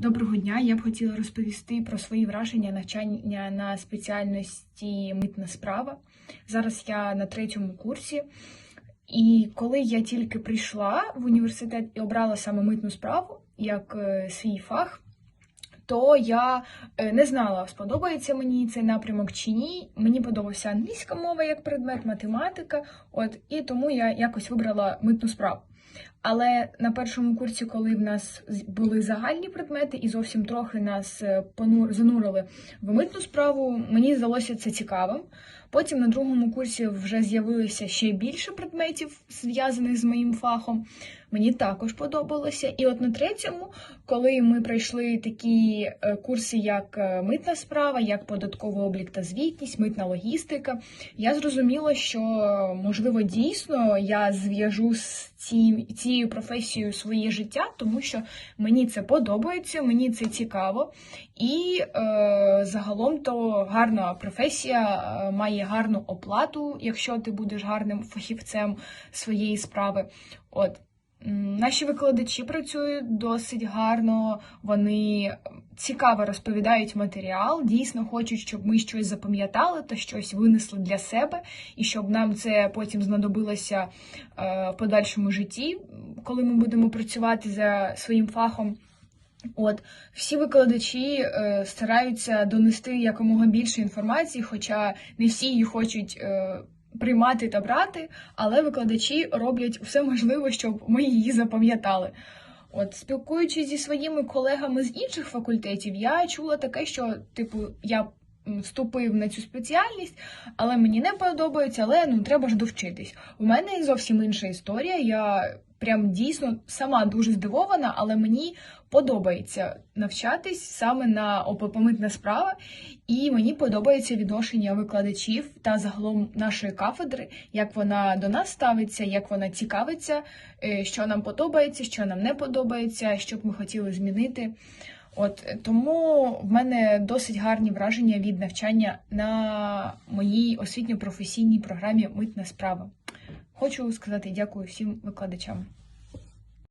Доброго дня. Я б хотіла розповісти про свої враження навчання на спеціальності митна справа. Зараз я на третьому курсі. І коли я тільки прийшла в університет і обрала саме митну справу як е, свій фах, то я е, не знала, сподобається мені цей напрямок чи ні. Мені подобався англійська мова як предмет, математика. От і тому я якось вибрала митну справу. Але на першому курсі, коли в нас були загальні предмети, і зовсім трохи нас е, занурили в митну справу, мені здалося це цікавим. Потім на другому курсі вже з'явилося ще більше предметів, зв'язаних з моїм фахом. Мені також подобалося. І от на третьому, коли ми пройшли такі е, курси, як е, митна справа, як податковий облік та звітність, митна логістика, я зрозуміла, що можливо дійсно я зв'яжу з ці, цією професією своє життя, тому що мені це подобається, мені це цікаво, і е, загалом то гарна професія е, має гарну оплату, якщо ти будеш гарним фахівцем своєї справи. От. Наші викладачі працюють досить гарно, вони цікаво розповідають матеріал, дійсно хочуть, щоб ми щось запам'ятали та щось винесли для себе, і щоб нам це потім знадобилося е, в подальшому житті, коли ми будемо працювати за своїм фахом. От всі викладачі е, стараються донести якомога більше інформації, хоча не всі її хочуть е, приймати та брати, але викладачі роблять все можливе, щоб ми її запам'ятали. От, спілкуючись зі своїми колегами з інших факультетів, я чула таке, що, типу, я вступив на цю спеціальність, але мені не подобається, але ну треба ж довчитись. У мене зовсім інша історія. Я прям дійсно сама дуже здивована, але мені подобається навчатись саме на ОПП «Митна справа, і мені подобається відношення викладачів та загалом нашої кафедри, як вона до нас ставиться, як вона цікавиться, е, що нам подобається, що нам не подобається, що б ми хотіли змінити. От тому в мене досить гарні враження від навчання на моїй освітньо-професійній програмі Митна справа. Хочу сказати дякую всім викладачам.